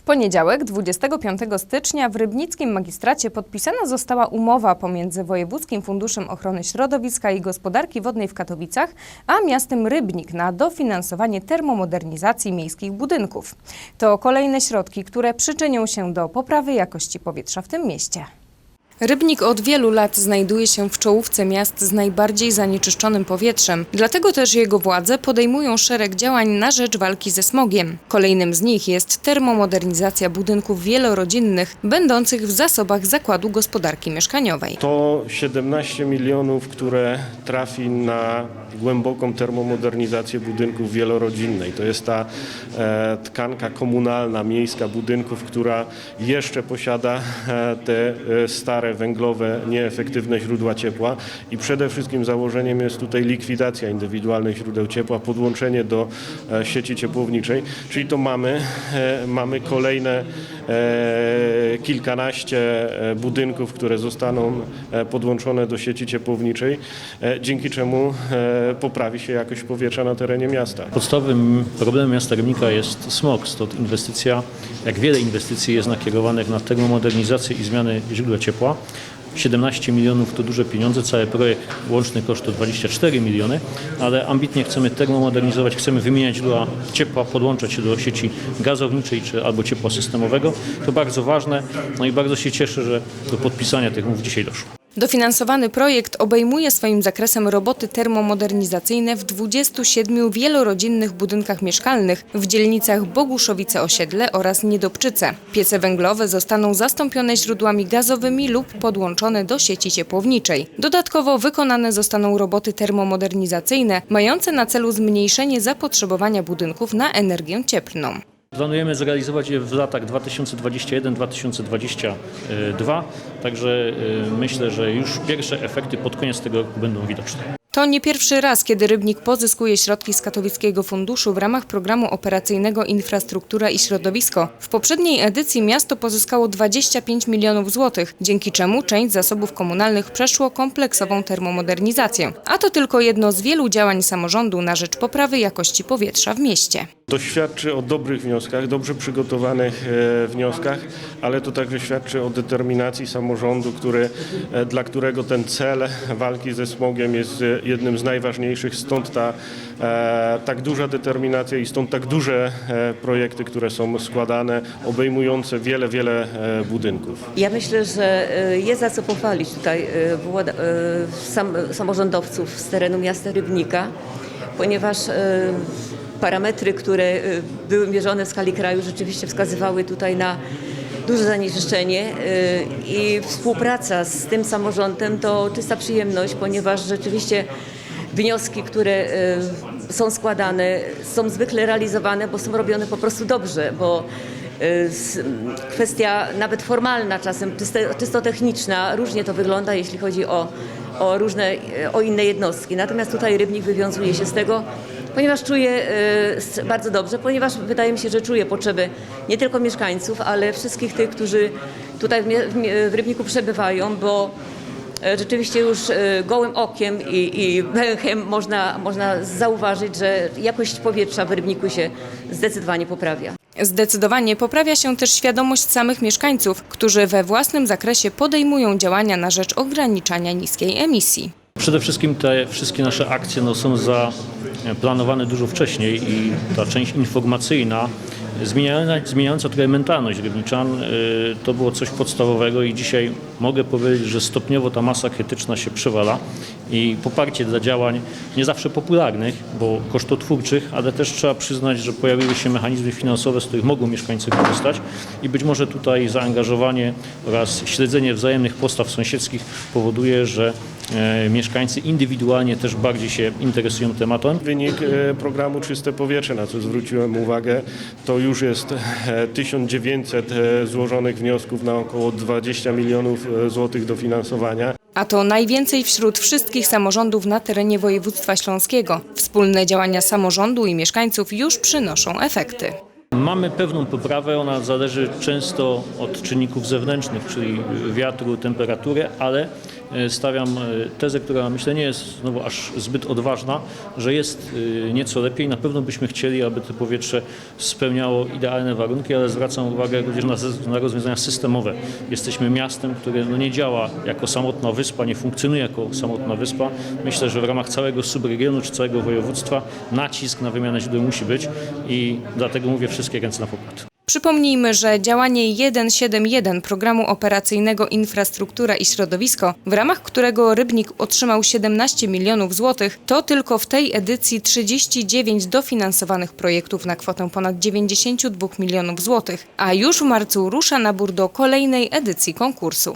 W poniedziałek, 25 stycznia, w Rybnickim Magistracie podpisana została umowa pomiędzy Wojewódzkim Funduszem Ochrony Środowiska i Gospodarki Wodnej w Katowicach, a miastem Rybnik na dofinansowanie termomodernizacji miejskich budynków. To kolejne środki, które przyczynią się do poprawy jakości powietrza w tym mieście. Rybnik od wielu lat znajduje się w czołówce miast z najbardziej zanieczyszczonym powietrzem, dlatego też jego władze podejmują szereg działań na rzecz walki ze smogiem. Kolejnym z nich jest termomodernizacja budynków wielorodzinnych, będących w zasobach Zakładu Gospodarki Mieszkaniowej. To 17 milionów, które trafi na głęboką termomodernizację budynków wielorodzinnej. To jest ta e, tkanka komunalna, miejska budynków, która jeszcze posiada e, te e, stare węglowe, nieefektywne źródła ciepła i przede wszystkim założeniem jest tutaj likwidacja indywidualnych źródeł ciepła, podłączenie do e, sieci ciepłowniczej, czyli to mamy, e, mamy kolejne e, kilkanaście budynków, które zostaną podłączone do sieci ciepłowniczej, dzięki czemu poprawi się jakość powietrza na terenie miasta. Podstawowym problemem miasta Rybnika jest smog, stąd inwestycja, jak wiele inwestycji jest nakierowanych na termomodernizację i zmianę źródła ciepła. 17 milionów to duże pieniądze, cały projekt łączny koszt to 24 miliony, ale ambitnie chcemy termomodernizować, chcemy wymieniać źródła ciepła, podłączać się do sieci gazowniczej czy albo ciepła systemowego. To bardzo ważne, no i bardzo się cieszę, że do podpisania tych umów dzisiaj doszło. Dofinansowany projekt obejmuje swoim zakresem roboty termomodernizacyjne w 27 wielorodzinnych budynkach mieszkalnych w dzielnicach Boguszowice-Osiedle oraz Niedobczyce. Piece węglowe zostaną zastąpione źródłami gazowymi lub podłączone do sieci ciepłowniczej. Dodatkowo wykonane zostaną roboty termomodernizacyjne mające na celu zmniejszenie zapotrzebowania budynków na energię cieplną. Planujemy zrealizować je w latach 2021-2022, także y, myślę, że już pierwsze efekty pod koniec tego roku będą widoczne. To nie pierwszy raz, kiedy Rybnik pozyskuje środki z Katowickiego Funduszu w ramach programu operacyjnego Infrastruktura i Środowisko. W poprzedniej edycji miasto pozyskało 25 milionów złotych, dzięki czemu część zasobów komunalnych przeszło kompleksową termomodernizację. A to tylko jedno z wielu działań samorządu na rzecz poprawy jakości powietrza w mieście. To świadczy o dobrych wnioskach, dobrze przygotowanych e, wnioskach, ale to także świadczy o determinacji samorządu, który, e, dla którego ten cel walki ze smogiem jest e, jednym z najważniejszych. Stąd ta tak duża determinacja i stąd tak duże projekty, które są składane, obejmujące wiele, wiele budynków. Ja myślę, że jest za co pochwalić tutaj samorządowców z terenu miasta Rybnika, ponieważ parametry, które y, były mierzone w skali kraju, rzeczywiście wskazywały tutaj na duże zanieczyszczenie y, i współpraca z tym samorządem to czysta przyjemność, ponieważ rzeczywiście wnioski, które y, są składane, są zwykle realizowane, bo są robione po prostu dobrze, bo kwestia nawet formalna, czasem czysto, techniczna, różnie to wygląda, jeśli chodzi o, o różne, o inne jednostki. Natomiast tutaj Rybnik wywiązuje się z tego, ponieważ czuje y, bardzo dobrze, ponieważ wydaje mi się, że czuje potrzeby nie tylko mieszkańców, ale wszystkich tych, którzy tutaj w, Rybniku przebywają, bo E, Rzeczywiście już e, gołym okiem i, i węchem można, można zauważyć, że jakość powietrza w Rybniku się zdecydowanie poprawia. Zdecydowanie poprawia się też świadomość samych mieszkańców, którzy we własnym zakresie podejmują działania na rzecz ograniczania niskiej emisji. Przede wszystkim te wszystkie nasze akcje no, są zaplanowane dużo wcześniej i ta część informacyjna, zmieniająca, zmieniająca trochę mentalność rybniczan, y, to było coś podstawowego i dzisiaj mogę powiedzieć, że stopniowo ta masa krytyczna się przewala i poparcie dla działań nie zawsze popularnych, bo kosztotwórczych, ale też trzeba przyznać, że pojawiły się mechanizmy finansowe, z których mogą mieszkańcy korzystać i być może tutaj zaangażowanie oraz śledzenie wzajemnych postaw sąsiedzkich powoduje, że mieszkańcy indywidualnie też bardziej się interesują tematem. Wynik e, programu Czyste Powietrze, na co zwróciłem uwagę, to już jest e, 1900 e, złożonych wniosków na około 20 milionów e, złotych dofinansowania. A to najwięcej wśród wszystkich samorządów na terenie województwa śląskiego. Wspólne działania samorządu i mieszkańców już przynoszą efekty. Mamy pewną poprawę, ona zależy często od czynników zewnętrznych, czyli wiatru, temperatury, ale e, stawiam e, tezę, która myślę nie jest znowu aż zbyt odważna, że jest e, nieco lepiej. Na pewno byśmy chcieli, aby to powietrze spełniało idealne warunki, ale zwracam uwagę również na, na rozwiązania systemowe. Jesteśmy miastem, które no nie działa jako samotna wyspa, nie funkcjonuje jako samotna wyspa. Myślę, że w ramach całego subregionu czy całego województwa nacisk na wymianę źródeł musi być i dlatego mówię wszystkie ręce na pokład. Przypomnijmy, że działanie 171 programu operacyjnego Infrastruktura i Środowisko, w ramach którego Rybnik otrzymał 17 milionów złotych, to tylko w tej edycji 39 dofinansowanych projektów na kwotę ponad 92 milionów złotych, a już w marcu rusza nabór do kolejnej edycji konkursu.